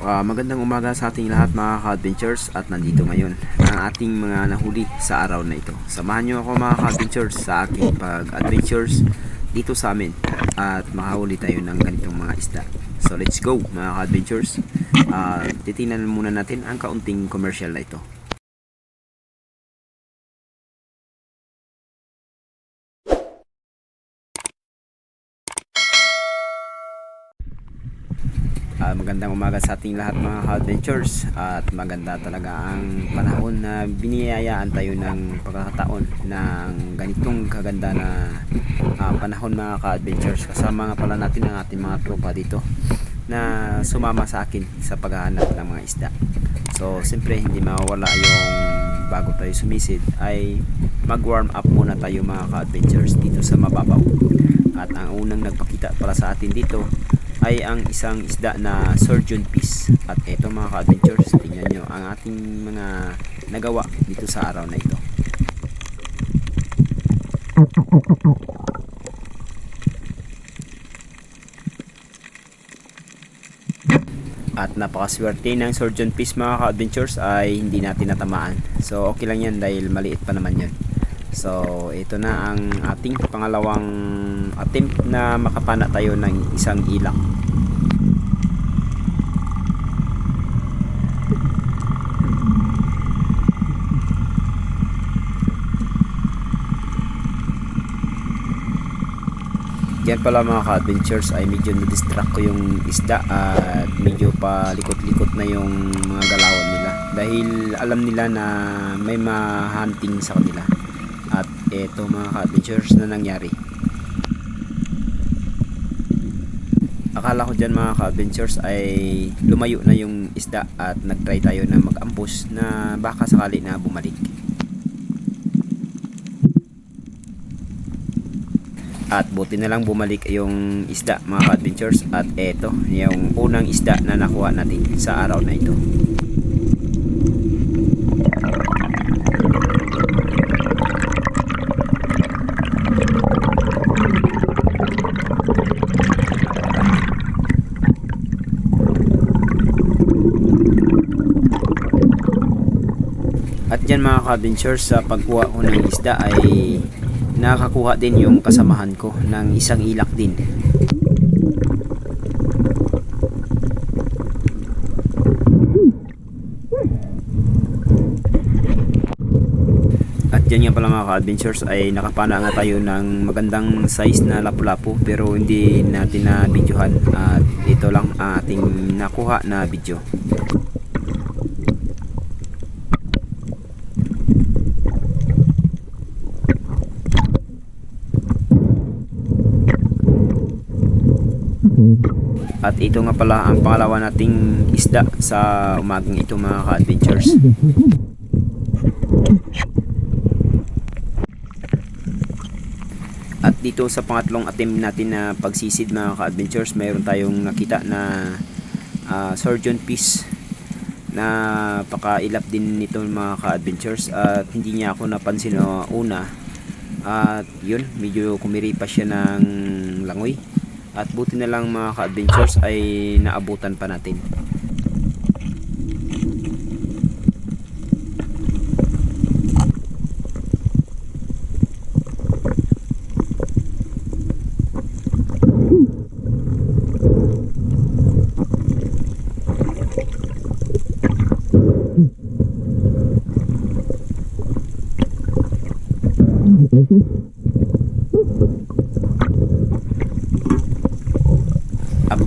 Ah, magandang umaga sa ating lahat mga ka-adventures at nandito ngayon ang ating mga nahuli sa araw na ito. Samahan nyo ako mga ka-adventures sa aking pag-adventures dito sa amin at makahuli tayo ng ganitong mga isda. So let's go mga ka-adventures. Ah, titingnan muna natin ang kaunting commercial na ito. Ah, magandang umaga sa ating lahat mga adventures at maganda talaga ang panahon na biniyayaan tayo ng pagkakataon ng ganitong kaganda na ah, panahon mga ka-adventures kasama nga pala natin ang ating mga tropa dito na sumama sa akin sa paghahanap ng mga isda. So siyempre hindi mawawala yung bago tayo sumisid ay mag warm up muna tayo mga ka-adventures dito sa mababaw. At ang unang nagpakita para sa atin dito ay ang isang isda na surgeon piece. At eto mga ka-adventures, tingnan nyo ang ating mga nagawa dito sa araw na ito. At napakaswerte ng surgeon piece mga ka-adventures ay hindi natin natamaan. So okay lang yan dahil maliit pa naman yun. So ito na ang ating pangalawang attempt na makapana tayo ng isang ilak. Yan pala mga ka-adventures ay medyo na-distract ko yung isda at medyo pa likot-likot na yung mga galawan nila dahil alam nila na may ma-hunting sa kanila eto mga ka-adventures na nangyari. Akala ko dyan mga ka-adventures ay lumayo na yung isda at nagtry tayo na mag-ambush na baka sakali na bumalik. At buti na lang bumalik yung isda mga ka-adventures. At eto yung unang isda na nakuha natin sa araw na ito At yan mga ka-adventures sa pagkuha ko ng isda ay nakakuha din yung kasamahan ko ng isang ilak din. At yan nga pala mga ka-adventures ay nakapana nga tayo ng magandang size na lapu-lapu pero hindi natin na videohan at ito lang ang ating nakuha na video. At ito nga pala ang pangalawa nating isda sa umagang ito mga ka-adventures. At dito sa pangatlong attempt natin na pagsisid mga ka-adventures, mayroon tayong nakita na ah, surgeon piece na pakailap din nito mga ka-adventures at hindi niya ako napansin na una. At yun medyo kumiri pa siya ng langoy at buti na lang mga ka-adventures ay naabutan pa natin.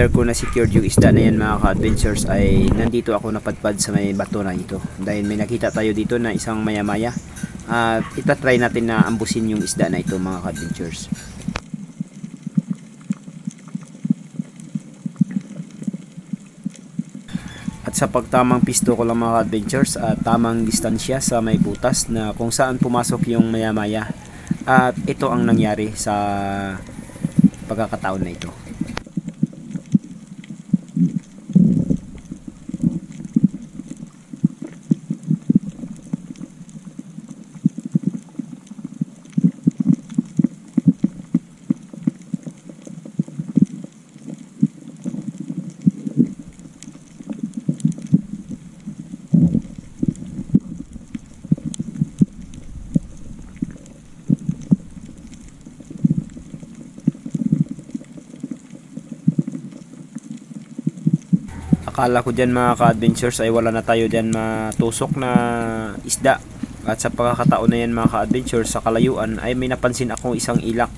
After ko na secured yung isda na yan mga ka-adventures ay nandito ako napadpad sa may bato na ito. Dahil may nakita tayo dito na isang maya-maya. At itatry natin na ambusin yung isda na ito mga ka-adventures. At sa pagtamang pisto ko lang mga ka-adventures at tamang distansya sa may butas na kung saan pumasok yung maya-maya. At ito ang nangyari sa pagkakataon na ito. Akala ko dyan mga ka-adventures ay wala na tayo dyan matusok na isda. At sa pagkakataon na yan mga ka-adventures sa kalayuan ay may napansin akong isang ilak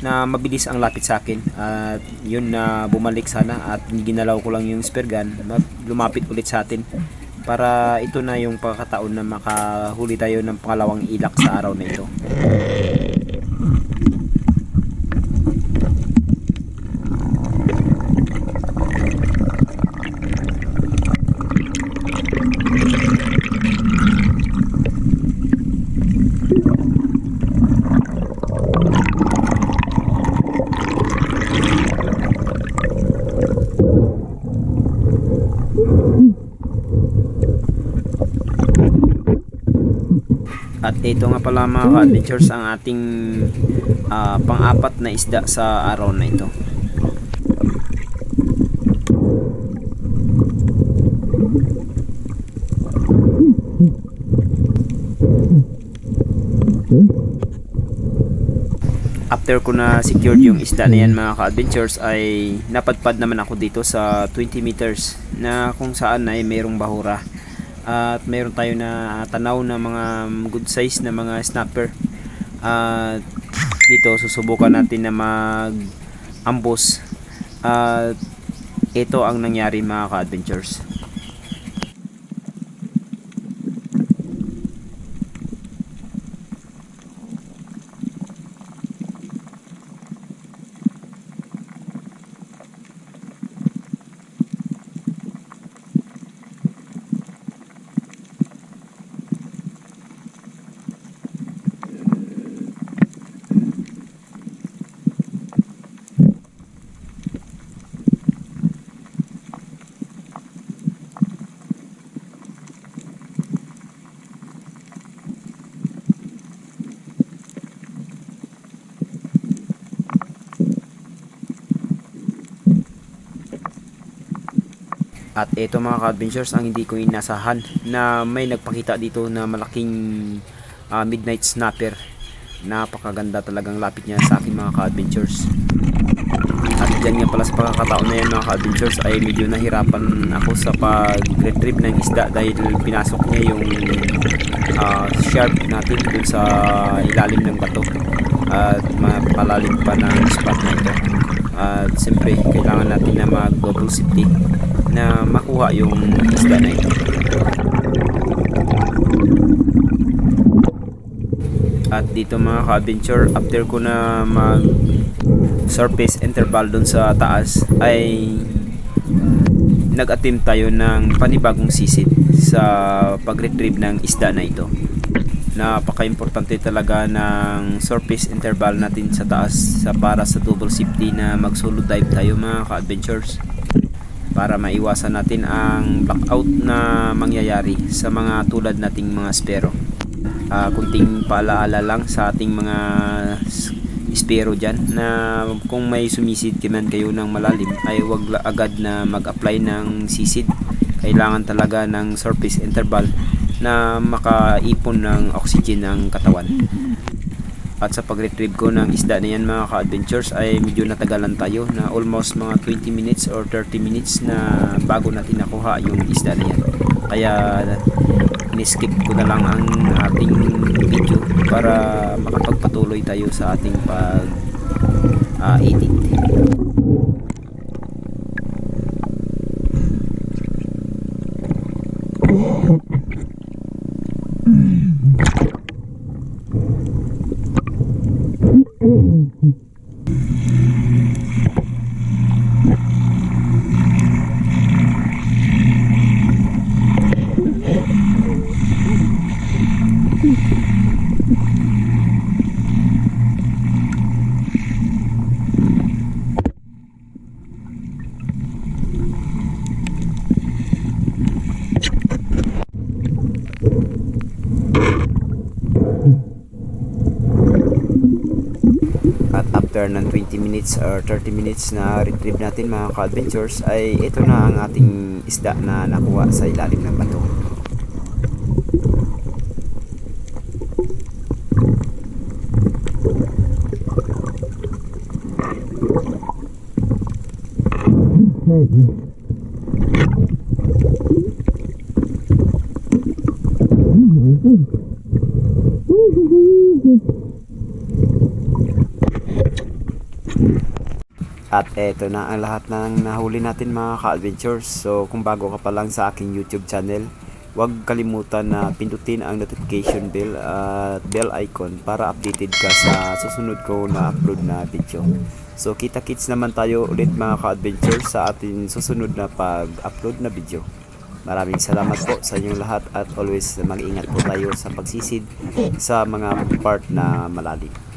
na mabilis ang lapit sa akin. At yun na bumalik sana at ginalaw ko lang yung spear gun. ma- Lumapit ulit sa atin. Para ito na yung pagkakataon na makahuli tayo ng pangalawang ilak sa araw na ito. Ito nga pala mga ka-adventures ang ating ah, pang-apat na isda sa araw na ito. After ko na secured yung isda na yan mga ka-adventures ay napadpad naman ako dito sa 20 meters na kung saan ay mayroong bahura at mayroon tayo na tanaw na mga good size na mga snapper. At dito susubukan natin na mag ambos at ito ang nangyari mga ka-adventures At ito mga ka-adventures ang hindi ko inasahan na may nagpakita dito na malaking ah, midnight snapper. Napakaganda talagang lapit niya sa akin mga ka-adventures. At dyan nga pala sa pagkakataon na yan mga ka-adventures ay medyo nahirapan ako sa pag-retrieve ng isda dahil pinasok niya yung ah, sharp natin dun sa ilalim ng bato at mapalalim pa ng spot na ito. At siyempre kailangan natin na mag-double safety na makuha yung isda na ito. At dito mga ka-adventure, after ko na mag surface interval dun sa taas ay nag-attempt tayo ng panibagong sisid sa pag-retrieve ng isda na ito. Napaka-importante talaga ng surface interval natin sa taas sa para sa double safety na mag-solo dive tayo mga ka-adventures para maiwasan natin ang blackout na mangyayari sa mga tulad nating mga spero. Ah, kunting paalaala lang sa ating mga spero dyan na kung may sumisid man kayo ng malalim ay wag agad na mag-apply ng sisid. Kailangan talaga ng surface interval na makaipon ng oxygen ng katawan. At sa pag-retrieve ko ng isda na yan mga ka-adventures ay medyo natagalan tayo na almost mga 20 minutes or 30 minutes na bago natin nakuha yung isda na yan. Kaya in-skip ko na lang ang ating video para makapagpatuloy tayo sa ating pag ah, edit. after ng 20 minutes or 30 minutes na retrieve natin mga ka-adventures ay ito na ang ating isda na nakuha sa ilalim ng bato. Mm-hmm. At eto na ang lahat ng nahuli natin mga ka-adventures. So kung bago ka pa lang sa aking YouTube channel, huwag kalimutan na pindutin ang notification bell at bell icon para updated ka sa susunod ko na upload na video. So kita-kits naman tayo ulit mga ka-adventures sa ating susunod na pag-upload na video. Maraming salamat po sa inyong lahat at always mag-ingat po tayo sa pagsisid sa mga part na malalim.